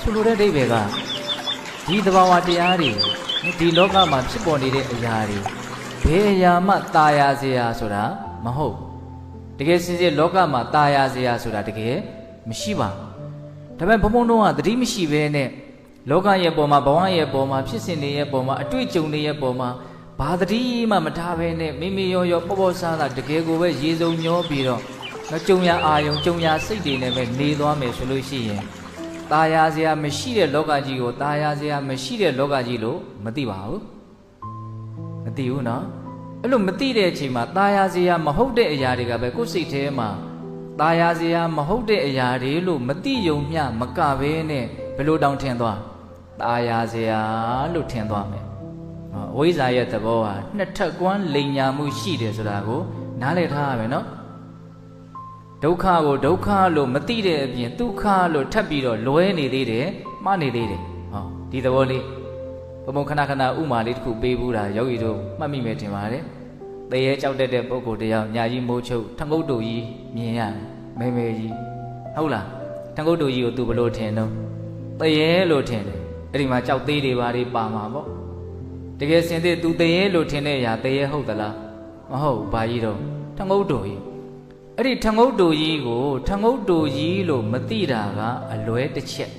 ဆိုလိုတဲ့အဓိပ္ပာယ်ကဒီသဘာဝတရားတွေဒီလောကမှာဖြစ်ပေါ်နေတဲ့အရာတွေဘယ်အရာမှตายရစေရဆိုတာမဟုတ်တကယ်စင်စစ်လောကမှာตายရစေရဆိုတာတကယ်မရှိပါဘူးဒါပေမဲ့ဘုံဘုံတို့ကသတိမရှိဘဲနဲ့လောကရဲ့ပုံမှာဘဝရဲ့ပုံမှာဖြစ်စဉ်တွေရဲ့ပုံမှာအတွေ့အကြုံတွေရဲ့ပုံမှာဘာသတိမှမထားဘဲနဲ့မိမိရောရောပေါ့ပေါ့ဆားဆားတကယ်ကိုပဲရေစုံညောပြီးတော့မကြုံရအာယုံကြုံရစိတ်တွေနဲ့ပဲနေသွားမယ်ဆိုလို့ရှိရင် ตายရစရာမရှိတဲ့လောကကြီးကိုตายရစရာမရှိတဲ့လောကကြီးလို့မသိပါဘူးမသိဘူးနော်အဲ့လိုမသိတဲ့အချိန်မှာตายရစရာမဟုတ်တဲ့အရာတွေကပဲကိုယ်စိတ်ထဲမှာตายရစရာမဟုတ်တဲ့အရာတွေလို့မသိယုံမျှမကဘဲနဲ့ဘယ်လိုတောင်ထင်သွားตายရစရာလို့ထင်သွားမယ်ဟောအဝိဇ္ဇာရဲ့သဘောဟာနှစ်ထပ်ကွမ်းလိန်ညာမှုရှိတယ်ဆိုတာကိုနားလည်ထားရမယ်နော် ဒုက္ခကိုဒုက္ခလို့မသိတဲ့အပြင်ဒုက္ခလို့ထပ်ပြီးတော့လွဲနေသေးတယ်မှားနေသေးတယ်ဟောဒီသဘောလေးဘုံဘုံခဏခဏဥမာလေးတစ်ခုပေးဘူးတာယောဂီတို့မှတ်မိမယ်ထင်ပါတယ်တရေကြောက်တတ်တဲ့ပုဂ္ဂိုလ်တယောက်ညာကြီးမိုးချုပ်ထငုတ်တူကြီးမြင်ရတယ်မဲမဲကြီးဟုတ်လားထငုတ်တူကြီးကိုသူဘယ်လိုထင်တော့တရေလို့ထင်တယ်အဲ့ဒီမှာကြောက်သေးတွေပါတွေပါမှာပေါ့တကယ်စင်စစ်သူတရေလို့ထင်တဲ့အရာတရေဟုတ်သလားမဟုတ်ဘူးဘာကြီးတော့ထငုတ်တူကြီး အဲ့ဒီထငုတ်တူကြီးကိုထငုတ်တူကြီးလို့မသိတာကအလွဲတစ်ချက်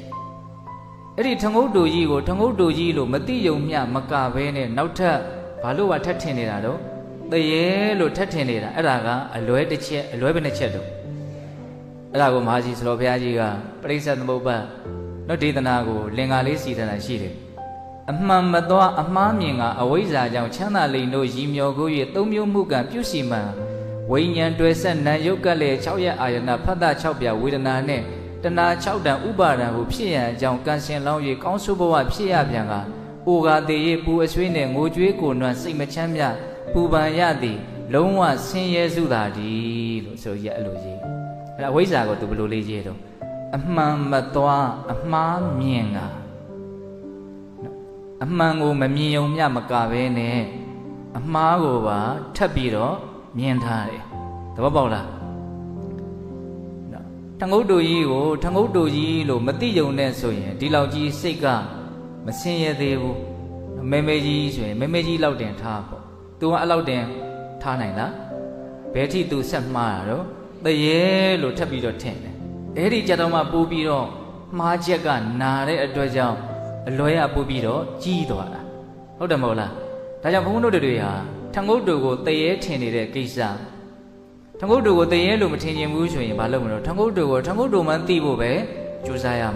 အဲ့ဒီထငုတ်တူကြီးကိုထငုတ်တူကြီးလို့မသိယုံမျှမကဘဲနဲ့နောက်ထပ်ဘာလို့ကထပ်ထင်နေတာတော့တရေလို့ထပ်ထင်နေတာအဲ့ဒါကအလွဲတစ်ချက်အလွဲဘယ်နှချက်တော့အဲ့ဒါကိုမဟာကြီးစလောဘုရားကြီးကပရိစ္ဆေသမုပ္ပါနော်ဒေသနာကိုလင်္ကာလေးစီထတာရှိတယ်အမှန်မသောအမှားမြင်ကအဝိဇ္ဇာကြောင့်ချမ်းသာလိမ်တို့ရည်မြော်ကို၍သုံးမျိုးမှုကံပြုစီမှန် ဝိညာဉ်တွယ်ဆက်နံယုတ်ကလည်း6ရက်အာယနာဖတ်တာ6ပြဝေဒနာနဲ့တဏှာ6တန်ဥပါဒံကိုဖြစ်ရန်အကြောင်းကံရှင်လောင်း၍ကောင်းဆိုးဘဝဖြစ်ရပြန်ကအိုကာတေရေပူအဆွေးနဲ့ငိုကြွေးကိုနွမ်းစိတ်မချမ်းမြပူပန်ရသည် လုံးဝဆင်းရဲစုတာဒီလို့ဆိုရအဲ့လိုရေးအဲ့ဒါဝိဇ္ဇာကိုသူဘယ်လိုလေးရေးတော့အမှန်မသွားအမှားမြင်တာအမှန်ကိုမမြင်ုံမျှမကဘဲနဲ့အမှားကိုပါထပ်ပြီးတော့ မြင်ထားတယ်သဘောပေါက်လားထငုတ်တူကြီးကိုထငုတ်တူကြီးလို့မသိယုံနဲ့ဆိုရင်ဒီလောက်ကြီးစိတ်ကမစင်ရသေးဘူးမဲမဲကြီးဆိုရင်မဲမဲကြီးလောက်တင်ထားပေါ့သူကအဲ့လောက်တင်ထားနိုင်လားဘယ်ထိသူဆက်မှားတာတော့တရေလို့ထပ်ပြီးတော့ထင်တယ်အဲ့ဒီကြတော့မှပိုးပြီးတော့မှားချက်ကနာတဲ့အတွက်ကြောင့်အလွဲအပိုးပြီးတော့ကြီးသွားတာဟုတ်တယ်မဟုတ်လားဒါကြောင့်ဘုန်းဘုန်းတို့တွေဟာ ထငုတ်တူကိုတရေထင်နေတဲ့ကိစ္စထငုတ်တူကိုတရေလို့မထင်ချင်ဘူးဆိုရင်ဘာလုပ်မလို့ထငုတ်တူကိုထငုတ်တူမှသိဖို့ပဲကြိုးစားရမှာ